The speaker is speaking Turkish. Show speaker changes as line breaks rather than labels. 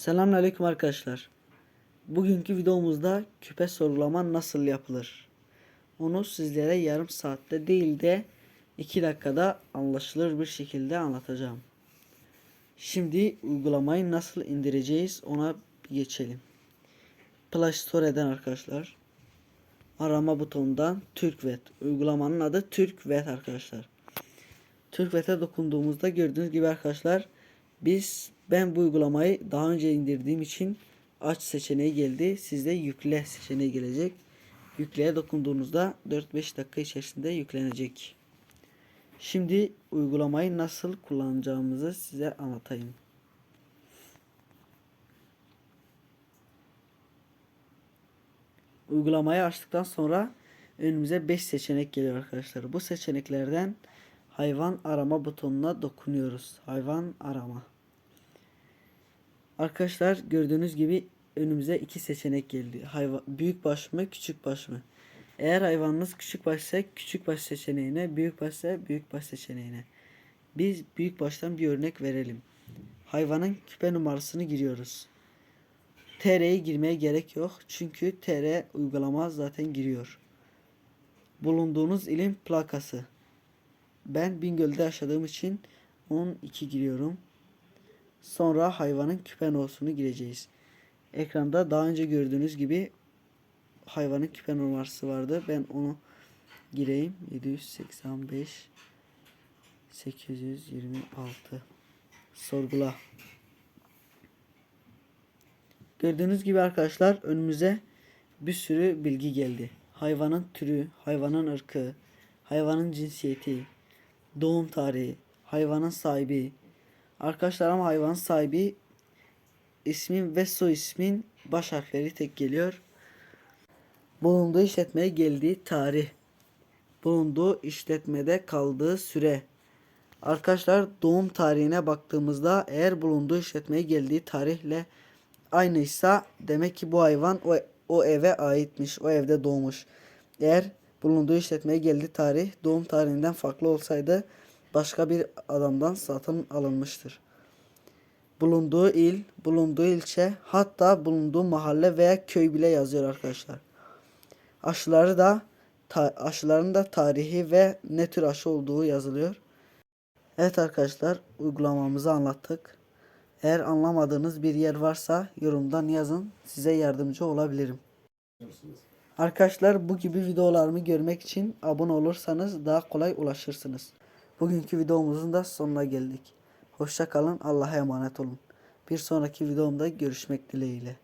Selamünaleyküm arkadaşlar. Bugünkü videomuzda küpe sorulama nasıl yapılır? Onu sizlere yarım saatte değil de 2 dakikada anlaşılır bir şekilde anlatacağım. Şimdi uygulamayı nasıl indireceğiz ona geçelim. Play Store'den arkadaşlar. Arama butonundan TürkVet. Uygulamanın adı TürkVet arkadaşlar. TürkVet'e dokunduğumuzda gördüğünüz gibi arkadaşlar biz ben bu uygulamayı daha önce indirdiğim için aç seçeneği geldi. Sizde yükle seçeneği gelecek. Yükleye dokunduğunuzda 4-5 dakika içerisinde yüklenecek. Şimdi uygulamayı nasıl kullanacağımızı size anlatayım. Uygulamayı açtıktan sonra önümüze 5 seçenek geliyor arkadaşlar. Bu seçeneklerden hayvan arama butonuna dokunuyoruz. Hayvan arama. Arkadaşlar gördüğünüz gibi önümüze iki seçenek geldi. Hayvan büyük baş mı, küçük baş mı? Eğer hayvanınız küçük başsa küçük baş seçeneğine, büyük başsa büyük baş seçeneğine. Biz büyük baştan bir örnek verelim. Hayvanın küpe numarasını giriyoruz. TR'yi girmeye gerek yok. Çünkü TR uygulama zaten giriyor. Bulunduğunuz ilin plakası. Ben Bingöl'de yaşadığım için 12 giriyorum. Sonra hayvanın küpe numarasını gireceğiz. Ekranda daha önce gördüğünüz gibi hayvanın küpe numarası vardı. Ben onu gireyim. 785 826 sorgula. Gördüğünüz gibi arkadaşlar önümüze bir sürü bilgi geldi. Hayvanın türü, hayvanın ırkı, hayvanın cinsiyeti, doğum tarihi, hayvanın sahibi. Arkadaşlar ama hayvan sahibi ismin ve soy ismin baş harfleri tek geliyor. Bulunduğu işletmeye geldiği tarih. Bulunduğu işletmede kaldığı süre. Arkadaşlar doğum tarihine baktığımızda eğer bulunduğu işletmeye geldiği tarihle aynıysa demek ki bu hayvan o, o eve aitmiş. O evde doğmuş. Eğer bulunduğu işletmeye geldiği tarih doğum tarihinden farklı olsaydı başka bir adamdan satın alınmıştır. Bulunduğu il, bulunduğu ilçe, hatta bulunduğu mahalle veya köy bile yazıyor arkadaşlar. Aşıları da ta, aşıların da tarihi ve ne tür aşı olduğu yazılıyor. Evet arkadaşlar uygulamamızı anlattık. Eğer anlamadığınız bir yer varsa yorumdan yazın. Size yardımcı olabilirim. Arkadaşlar bu gibi videolarımı görmek için abone olursanız daha kolay ulaşırsınız. Bugünkü videomuzun da sonuna geldik. Hoşça kalın. Allah'a emanet olun. Bir sonraki videomda görüşmek dileğiyle.